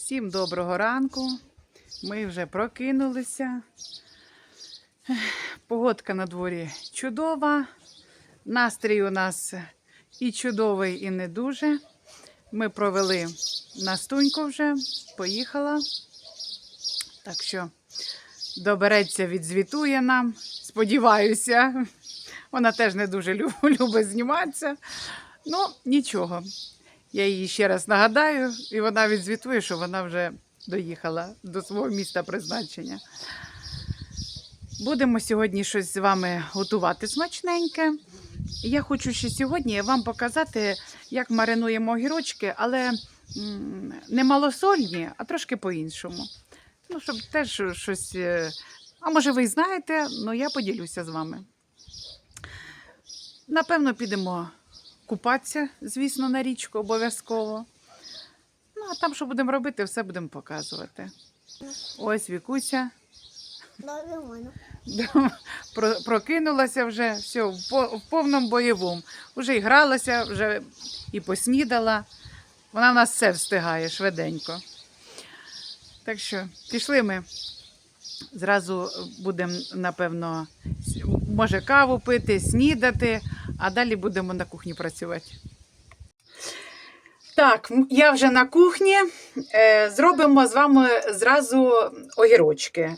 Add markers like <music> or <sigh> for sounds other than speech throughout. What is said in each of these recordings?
Всім доброго ранку. Ми вже прокинулися. Погодка на дворі чудова. Настрій у нас і чудовий, і не дуже. Ми провели Настуньку вже, поїхала. Так що добереться, відзвітує нам. Сподіваюся. Вона теж не дуже <laughs> любить зніматися. Ну, нічого. Я їй ще раз нагадаю, і вона відзвітує, що вона вже доїхала до свого міста призначення. Будемо сьогодні щось з вами готувати смачненьке. Я хочу ще сьогодні вам показати, як маринуємо огірочки, але не малосольні, а трошки по-іншому. Ну, щоб теж щось. е, А може, ви знаєте, але я поділюся з вами. Напевно, підемо купатися, звісно, на річку обов'язково. Ну, а там, що будемо робити, все будемо показувати. Ось Вікуся <laughs> про- прокинулася вже, все, в по- в повному бойовому. Уже і гралася, вже і поснідала. Вона в нас все встигає швиденько. Так що пішли ми. Зразу будемо, напевно, може каву пити, снідати, а далі будемо на кухні працювати. Так, я вже на кухні. Е, Зробимо з вами зразу огірочки.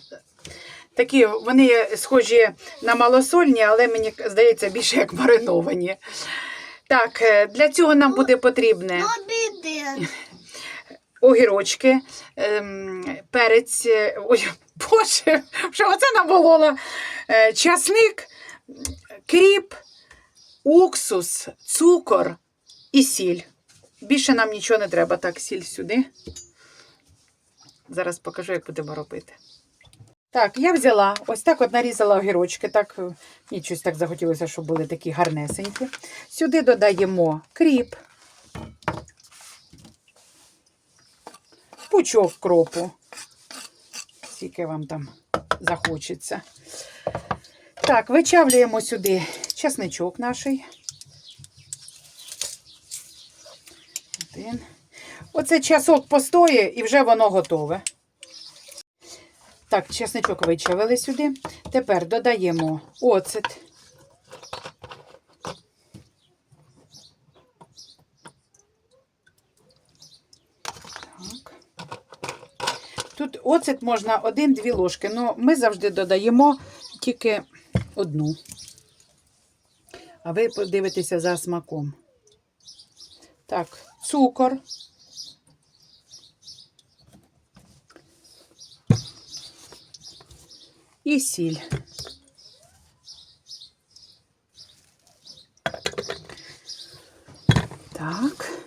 Такі вони схожі на малосольні, але мені здається більше як мариновані. Так, е, для цього нам буде потрібне Ну, огірочки, ем, перець. е, Ой, <laughs> боже, що оце наболола? Часник, кріп, уксус, цукор і сіль. Більше нам нічого не треба. Так, сіль сюди. Зараз покажу, як будемо робити. Так, я взяла, ось так от нарізала огірочки. Так, мені щось так захотілося, щоб були такі гарнесенькі. Сюди додаємо кріп, пучок кропу. Скільки вам там захочеться. Так, вичавлюємо сюди чесничок наш. Один. Оце часок постоє і вже воно готове. Так, чесничок вичавили сюди. Тепер додаємо оцет. Так. Тут оцет можна один-дві ложки, але ми завжди додаємо тільки одну. А ви подивитеся за смаком. Так, цукор. І сіль. Так.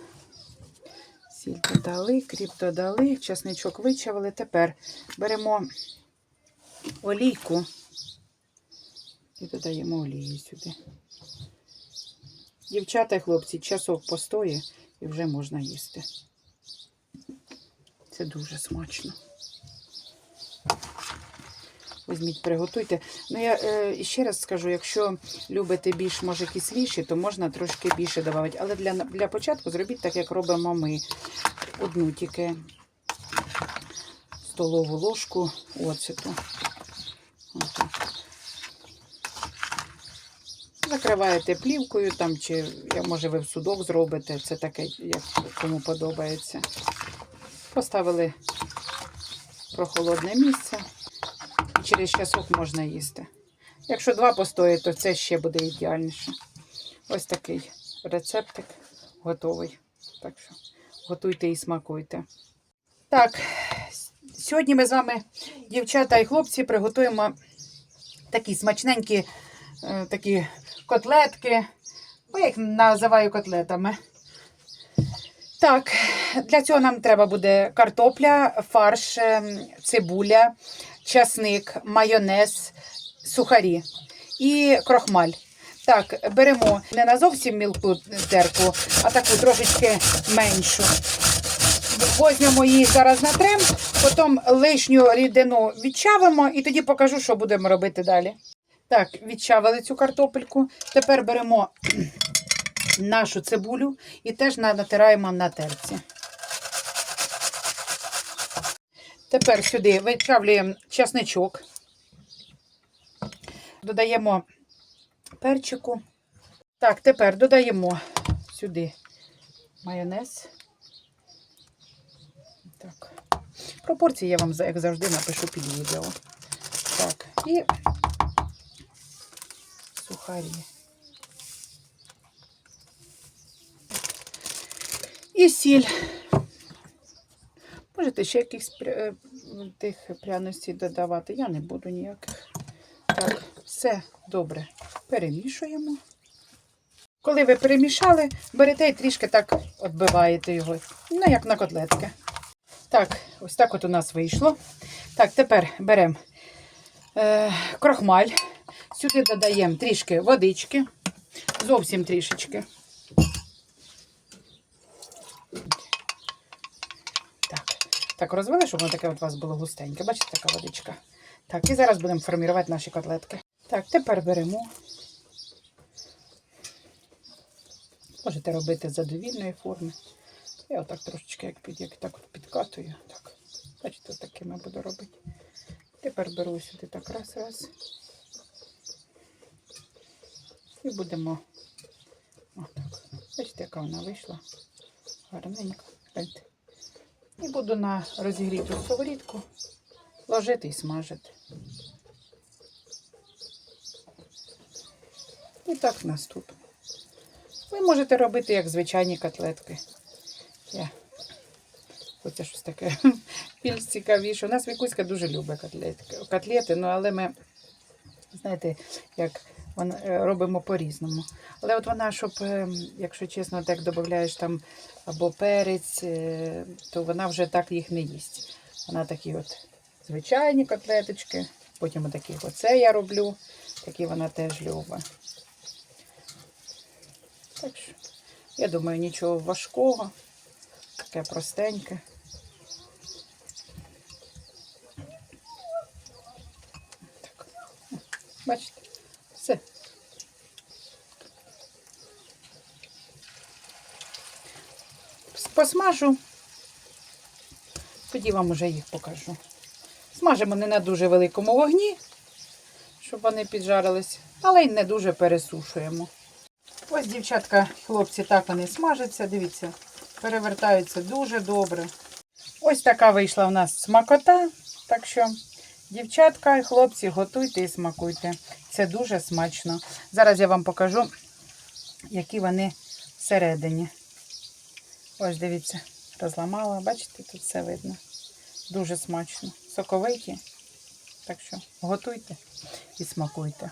Сіль додали, кріп додали, чесничок вичавили. Тепер беремо олійку і додаємо олію сюди. Дівчата хлопці, часок постоє і вже можна їсти. Це дуже смачно. Візьміть, приготуйте. Ну, я е, ще раз скажу, якщо любите більш, може, кисліші, то можна трошки більше додати. Але для, для початку зробіть так, як робимо ми. Одну тільки столову ложку оцету. Отак. Закриваєте плівкою там, чи може ви в судок зробите. Це таке, як кому подобається. Поставили прохолодне місце. І через часок можна їсти. Якщо два постоять, то це ще буде ідеальніше. Ось такий рецептик готовий. Так що готуйте і смакуйте. Так, сьогодні ми з вами, дівчата і хлопці, приготуємо такі смачненькі е, такі котлетки. Ну, я їх називаю котлетами. Так, для цього нам треба буде картопля, фарш, ем, цибуля, часник, майонез, сухарі і крохмаль. Так, беремо не на зовсім мілку терку, а таку трошечки меншу. Возьмемо її зараз на трем, потім лишню рідину відчавимо і тоді покажу, що будемо робити далі. Так, відчавили цю картопельку. Тепер беремо <clears throat> нашу цибулю і теж натираємо на терці. Тепер сюди вичавлюємо часничок. Додаємо перчику. Так, тепер додаємо сюди майонез. Так. Пропорції я вам, як завжди, напишу під відео. Так, і сухарі. І сіль. Можете ще якихось пря- е, тих пряностей додавати. Я не буду ніяких. Так, все добре. Перемішуємо. Коли ви перемішали, берете і трішки так відбиваєте його. Ну, як на котлетки. Так, ось так от у нас вийшло. Так, тепер беремо е, крохмаль. Сюди додаємо трішки водички. Зовсім трішечки. Так, так розвели, щоб воно таке от у вас було густеньке. Бачите, така водичка. Так, і зараз будемо формувати наші котлетки. Так, тепер беремо. Можете робити з довільної форми. Я отак трошечки як, під, як так підкатую. Так. Бачите, такими буду робити. Тепер беру сюди так раз, раз. І будемо отак. Бачите, яка вона вийшла. Гарненько. І буду на розігріту сковорідку ложити і смажити. І так наступно. Ви можете робити як звичайні котлетки. Я. Оце щось таке <laughs> більш цікавіше. У нас Вікуська дуже любить котлетки, котлети, ну але ми, знаєте, як робимо по-різному. Але от вона, щоб, е, якщо чесно, так додаєш там або перець, е, то вона вже так їх не їсть. Вона такі от звичайні котлеточки, потім такі оце я роблю, такі вона теж любить. Так що, я думаю, нічого важкого, таке простеньке. Так. Бачите, все. С- Посмажу, тоді вам уже їх покажу. Смажимо не на дуже великому вогні, щоб вони піджарились, але й не дуже пересушуємо. Ось, дівчатка, хлопці, так вони смажаться, дивіться, перевертаються дуже добре. Ось така вийшла в нас смакота. Так що, дівчатка і хлопці, готуйте і смакуйте. Це дуже смачно. Зараз я вам покажу, які вони всередині. Ось дивіться, розламала, бачите, тут все видно. Дуже смачно. Соковиті. Так що готуйте і смакуйте.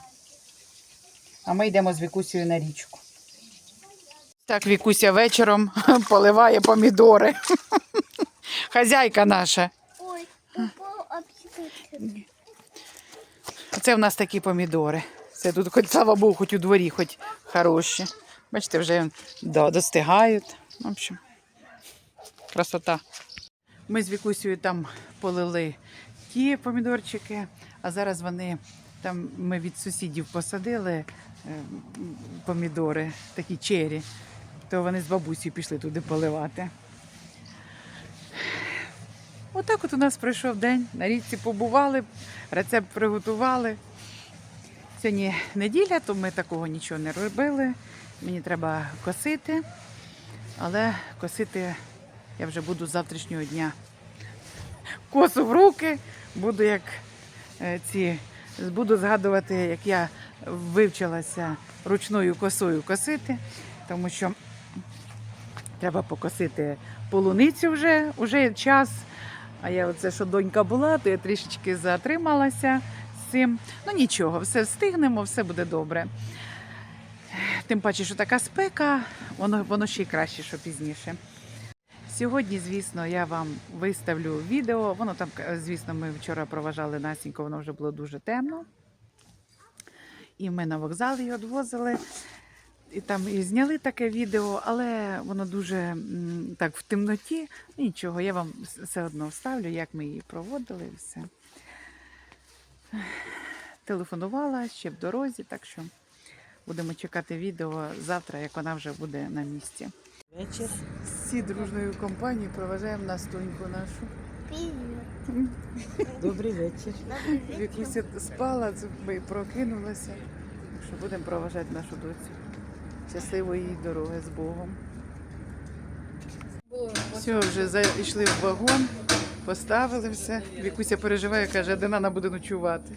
А ми йдемо з Вікусею на річку. Так, Вікуся вечором <laughs> поливає помідори. <laughs> Хазяйка наша. Ой. Це в нас такі помідори. Це тут, хоч, слава Богу, хоч у дворі, хоч хороші. Бачите, вже да, достигають. В общем, красота. Ми з Вікусею там полили ті помідорчики, а зараз вони там ми від сусідів посадили е, помідори, такі чері, то вони з бабусею пішли туди поливати. Отак от у нас пройшов день. На річці побували, рецепт приготували. Сьогодні неділя, то ми такого нічого не робили. Мені треба косити, але косити я вже буду з завтрашнього дня. Косу в руки, буду як е, ці, буду згадувати, як я вивчилася ручною косою косити, тому що треба покосити полуницю вже, вже час. А я оце, що донька була, то я трішечки затрималася з цим. Ну нічого, все встигнемо, все буде добре. Тим паче, що така спека, воно, воно ще й краще, що пізніше. Сьогодні, звісно, я вам виставлю відео. Воно там, е, звісно, ми вчора проважали Насінько, воно вже було дуже темно. І ми на вокзал її відвозили. І там і зняли таке відео, але воно дуже так в темноті. Нічого, я вам все одно вставлю, як ми її проводили і все. Телефонувала ще в дорозі, так що будемо чекати відео завтра, як вона вже буде на місці. Вечір. Всі дружною компанією проважаємо Настуньку нашу. Привет. Добрий вечір. Вікуся спала, ми прокинулася. Що будемо проважати нашу доцю. Щасливої їй дороги з Богом. Все, вже зайшли в вагон, поставили все. Вікуся переживає, каже, де вона буде ночувати.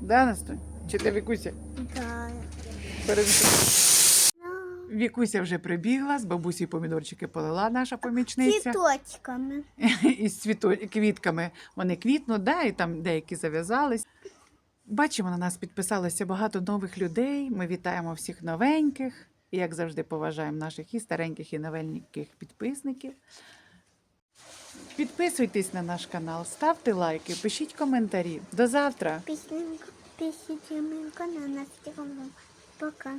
Да, Настунь? Чи де Вікуся? Да. Вікуся вже прибігла, з бабусі помідорчики полила наша помічниця. Цветочками. <laughs> із цвіто... квітками. Вони квітнуть, да, і там деякі зав'язались. Бачимо, на нас підписалося багато нових людей. Ми вітаємо всіх новеньких. І, як завжди, поважаємо наших і стареньких, і новеньких підписників. Підписуйтесь на наш канал, ставте лайки, пишіть коментарі. До завтра! Песня, песня, на нас Пока.